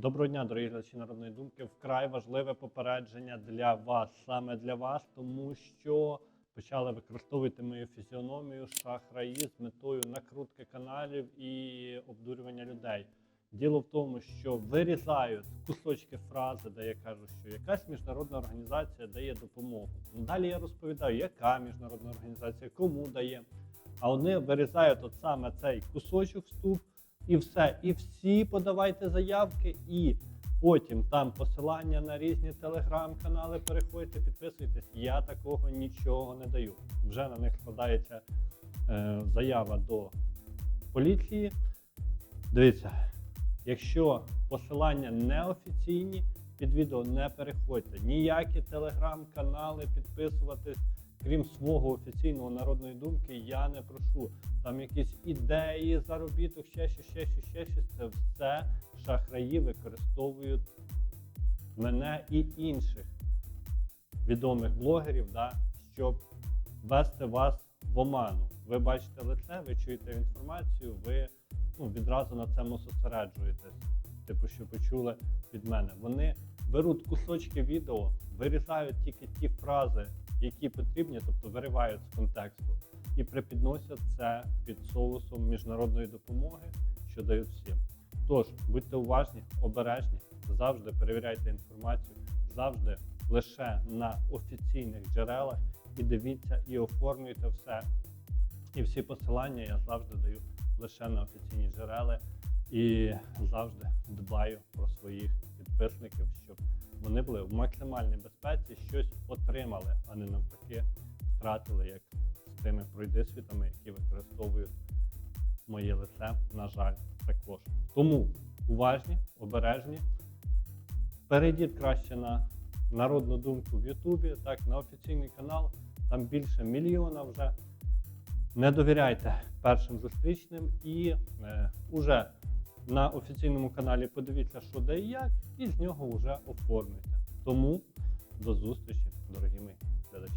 Доброго дня, дорогі глядачі народної думки. Вкрай важливе попередження для вас, саме для вас, тому що почали використовувати мою фізіономію шахраї з метою накрутки каналів і обдурювання людей. Діло в тому, що вирізають кусочки фрази, де я кажу, що якась міжнародна організація дає допомогу. Ну, Далі я розповідаю, яка міжнародна організація, кому дає. А вони вирізають от саме цей кусочок вступ, і все. І всі подавайте заявки, і потім там посилання на різні телеграм-канали. Переходьте, підписуйтесь. Я такого нічого не даю. Вже на них складається е, заява до поліції. Дивіться, якщо посилання неофіційні, під відео не переходьте. Ніякі телеграм-канали підписуватись, крім свого офіційного народної думки, я не прошу. Там якісь ідеї, заробіток, ще щось, ще щось, ще щось. Це все шахраї використовують мене і інших відомих блогерів, да, щоб ввести вас в оману. Ви бачите лице, ви чуєте інформацію, ви ну, відразу на цьому зосереджуєтесь. Типу, що почули від мене. Вони беруть кусочки відео, вирізають тільки ті фрази, які потрібні, тобто виривають з контексту, і припідносять це під соусом міжнародної допомоги, що дають всім. Тож будьте уважні, обережні, завжди перевіряйте інформацію, завжди лише на офіційних джерелах і дивіться, і оформлюйте все. І всі посилання я завжди даю лише на офіційні джерела і завжди дбаю про своїх підписників, вони були в максимальній безпеці, щось отримали, а не навпаки втратили, як з тими пройдисвітами, які використовують моє лице, на жаль, також. Тому уважні, обережні. Перейдіть краще на народну думку в Ютубі, так, на офіційний канал, там більше мільйона вже. Не довіряйте першим зустрічним і е, уже на офіційному каналі подивіться, що де і як, і з нього вже оформлюйте. Тому до зустрічі, дорогі мої глядачі.